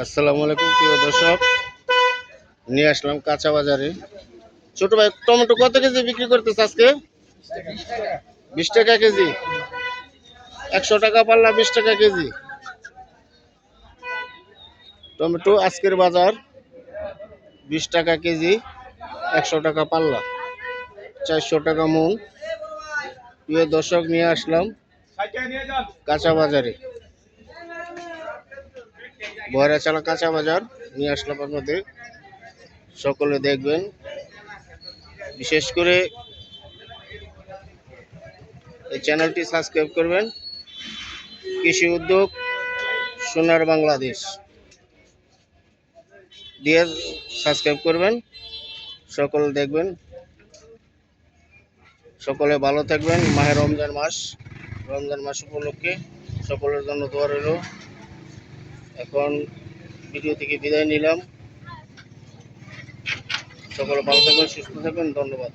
আসসালামু আলাইকুম, প্রিয় দর্শক। নিয়ে আসলাম কাঁচা বাজারে। ছোট ভাই, টমেটো কত কেজি বিক্রি করতেছে আজকে? বিশ টাকা কেজি। একশো টাকা পাল্লা, বিশ টাকা কেজি। টমেটো আজকের বাজার বিশ টাকা কেজি, একশো টাকা পাল্লা, চারশো টাকা মন প্রিয় দর্শক, নিয়ে আসলাম কাঁচা বাজারে। বয়রা চালা কাঁচা বাজার নিয়ে আসলাম আপনাদের। সকলে দেখবেন। বিশেষ করে এই চ্যানেলটি সাবস্ক্রাইব করবেন। কৃষি উদ্যোগ, সোনার বাংলাদেশ। দিয়ে সাবস্ক্রাইব করবেন। সকলে দেখবেন। সকলে ভালো থাকবেন। মাহের রমজান মাস রমজান মাস উপলক্ষে সকলের জন্য দোয়া রইল। এখন ভিডিও থেকে বিদায় নিলাম। সকলে ভালো থাকবেন সুস্থ থাকবেন ধন্যবাদ।